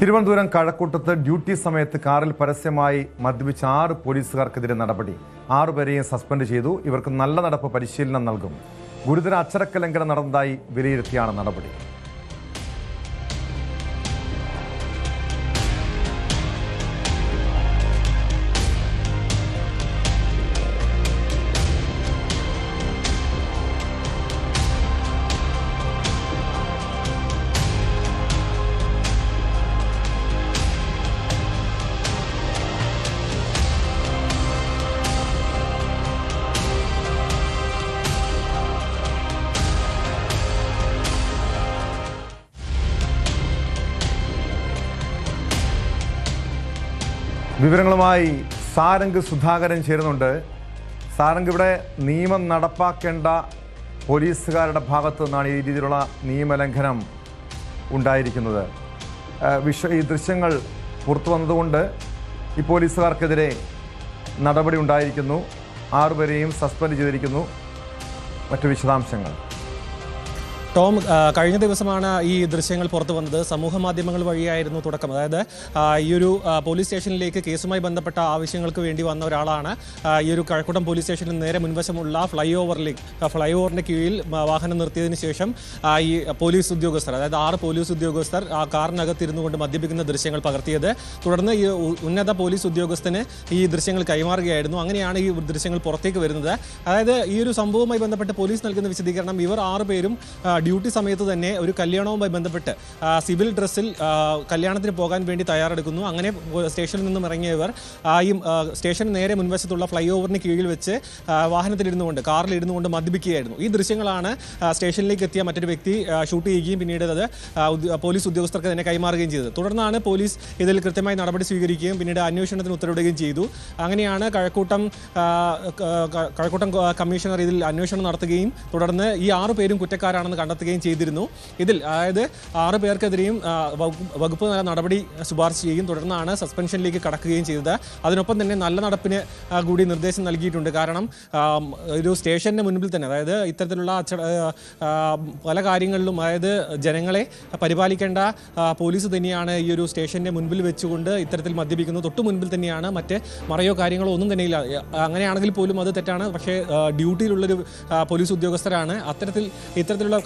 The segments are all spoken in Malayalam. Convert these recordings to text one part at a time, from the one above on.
തിരുവനന്തപുരം കഴക്കൂട്ടത്ത് ഡ്യൂട്ടി സമയത്ത് കാറിൽ പരസ്യമായി മദ്യപിച്ച ആറ് പോലീസുകാർക്കെതിരെ നടപടി. ആറുപേരെയും സസ്പെൻഡ് ചെയ്തു. ഇവർക്ക് നല്ല നടപ്പ് പരിശീലനം നൽകും. ഗുരുതര അച്ചടക്ക ലംഘനം നടന്നതായി വിലയിരുത്തിയാണ് നടപടി. വിവരങ്ങളുമായി സാരംഗ് സുധാകരൻ ചേരുന്നുണ്ട്. സാരംഗ് ഇവിടെ നിയമം നടപ്പാക്കേണ്ട പോലീസുകാരുടെ ഭാഗത്തു നിന്നാണ് ഈ രീതിയിലുള്ള നിയമലംഘനം ഉണ്ടായിരിക്കുന്നത്. വിശ്വ ഈ ദൃശ്യങ്ങൾ പുറത്തു വന്നതുകൊണ്ട് ഈ പോലീസുകാർക്കെതിരെ നടപടി ഉണ്ടായിരിക്കുന്നു. ആറുപേരെയും സസ്പെൻഡ് ചെയ്തിരിക്കുന്നു. മറ്റു വിശദാംശങ്ങൾ. ടോം കഴിഞ്ഞ ദിവസമാണ് ഈ ദൃശ്യങ്ങൾ പുറത്തു വന്നത്. സമൂഹ മാധ്യമങ്ങൾ വഴിയായിരുന്നു തുടക്കം. അതായത് ഈ ഒരു പോലീസ് സ്റ്റേഷനിലേക്ക് കേസുമായി ബന്ധപ്പെട്ട ആവശ്യങ്ങൾക്ക് വേണ്ടി വന്ന ഒരാളാണ്. ഈ ഒരു കഴക്കൂട്ടം പോലീസ് സ്റ്റേഷന് നേരെ മുൻവശമുള്ള ഫ്ലൈ ഓവറിലേക്ക് ഫ്ലൈ ഓവറിന് കീഴിൽ വാഹനം നിർത്തിയതിന് ശേഷം ഈ പോലീസ് ഉദ്യോഗസ്ഥർ അതായത് ആറ് പോലീസ് ഉദ്യോഗസ്ഥർ ആ കാറിനകത്തിരുന്നു കൊണ്ട് മദ്യപിക്കുന്ന ദൃശ്യങ്ങൾ പകർത്തിയത്. തുടർന്ന് ഈ ഉന്നത പോലീസ് ഉദ്യോഗസ്ഥന് ഈ ദൃശ്യങ്ങൾ കൈമാറുകയായിരുന്നു. അങ്ങനെയാണ് ഈ ദൃശ്യങ്ങൾ പുറത്തേക്ക് വരുന്നത്. അതായത് ഈ ഒരു സംഭവവുമായി ബന്ധപ്പെട്ട് പോലീസ് നൽകുന്ന വിശദീകരണം ഇവർ ആറ് പേരും ആ, ഡ്യൂട്ടി സമയത്ത് തന്നെ ഒരു കല്യാണവുമായി ബന്ധപ്പെട്ട് സിവിൽ ഡ്രസ്സിൽ കല്യാണത്തിന് പോകാൻ വേണ്ടി തയ്യാറെടുക്കുന്നു. അങ്ങനെ സ്റ്റേഷനിൽ നിന്നും ഇറങ്ങിയവർ ഈ സ്റ്റേഷന് നേരെ മുൻവശത്തുള്ള ഫ്ലൈ ഓവറിന് കീഴിൽ വെച്ച് വാഹനത്തിലിരുന്നു കൊണ്ട് കാറിൽ ഇരുന്നു കൊണ്ട് മദ്യപിക്കുകയായിരുന്നു. ഈ ദൃശ്യങ്ങളാണ് സ്റ്റേഷനിലേക്ക് എത്തിയ മറ്റൊരു വ്യക്തി ഷൂട്ട് ചെയ്യുകയും പിന്നീട് അത് പോലീസ് ഉദ്യോഗസ്ഥർക്ക് തന്നെ കൈമാറുകയും ചെയ്തത്. തുടർന്നാണ് പോലീസ് ഇതിൽ കൃത്യമായി നടപടി സ്വീകരിക്കുകയും പിന്നീട് അന്വേഷണത്തിന് ഉത്തരവിടുകയും ചെയ്തു. അങ്ങനെയാണ് കഴക്കൂട്ടം കഴക്കൂട്ടം കമ്മീഷണർ ഇതിൽ അന്വേഷണം നടത്തുകയും തുടർന്ന് ഈ ആറു പേരും കുറ്റക്കാരാണെന്ന് കണ്ടെത്തുകയും ചെയ്തിരുന്നു. ഇതിൽ അതായത് ആറ് പേർക്കെതിരെയും വകുപ്പ് തല നടപടി ശുപാർശ ചെയ്യുകയും തുടർന്നാണ് സസ്പെൻഷനിലേക്ക് കടക്കുകയും ചെയ്തത്. അതിനൊപ്പം തന്നെ നല്ല നടപ്പിന് കൂടി നിർദ്ദേശം നൽകിയിട്ടുണ്ട്. കാരണം ഒരു സ്റ്റേഷന്റെ മുൻപിൽ തന്നെ അതായത് ഇത്തരത്തിലുള്ള പല കാര്യങ്ങളിലും അതായത് ജനങ്ങളെ പരിപാലിക്കേണ്ട പോലീസ് തന്നെയാണ് ഈ ഒരു സ്റ്റേഷന്റെ മുൻപിൽ വെച്ചുകൊണ്ട് ഇത്തരത്തിൽ മദ്യപിക്കുന്നത്. തൊട്ട് മുൻപിൽ തന്നെയാണ് മറ്റ് മറയോ കാര്യങ്ങളോ ഒന്നും തന്നെ ഇല്ല. അങ്ങനെയാണെങ്കിൽ പോലും അത് തെറ്റാണ്. പക്ഷേ ഡ്യൂട്ടിയിലുള്ളൊരു പോലീസ് ഉദ്യോഗസ്ഥരാണ്. അത്തരത്തിൽ ഇത്തരത്തിലുള്ള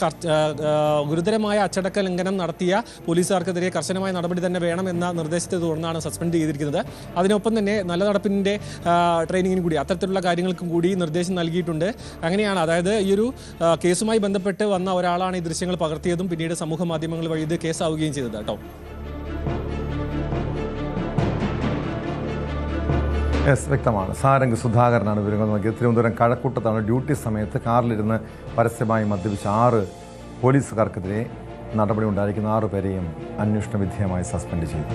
ഗുരുതരമായ അച്ചടക്ക ലംഘനം നടത്തിയ പോലീസുകാർക്കെതിരെ കർശനമായ നടപടി തന്നെ വേണം എന്ന നിർദ്ദേശത്തെ തുടർന്നാണ് സസ്പെൻഡ് ചെയ്തിരിക്കുന്നത്. അതിനൊപ്പം തന്നെ നല്ല നടപ്പിന്റെ ട്രെയിനിങ്ങിന് കൂടി അത്തരത്തിലുള്ള കാര്യങ്ങൾക്കും കൂടി നിർദ്ദേശം നൽകിയിട്ടുണ്ട്. അങ്ങനെയാണ് അതായത് ഈ ഒരു കേസുമായി ബന്ധപ്പെട്ട് വന്ന ഒരാളാണ് ഈ ദൃശ്യങ്ങൾ പകർത്തിയതും പിന്നീട് സമൂഹ മാധ്യമങ്ങൾ വഴി ഇത് കേസാവുകയും ചെയ്തത് കേട്ടോ. യെസ് വ്യക്തമാണ്. സാരംഗ് സുധാകരനാണ് വിവരങ്ങൾ നൽകിയത്. തിരുവനന്തപുരം കഴക്കൂട്ടത്താണ് ഡ്യൂട്ടി സമയത്ത് കാറിലിരുന്ന് പരസ്യമായി മദ്യപിച്ച ആറ് പോലീസുകാർക്കെതിരെ നടപടി ഉണ്ടായിരിക്കുന്ന ആറുപേരെയും അന്വേഷണ വിധേയമായി സസ്പെൻഡ് ചെയ്തു.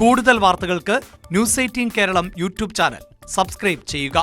കൂടുതൽ വാർത്തകൾക്ക് news eighteen Keralam YouTube channel subscribe ചെയ്യുക.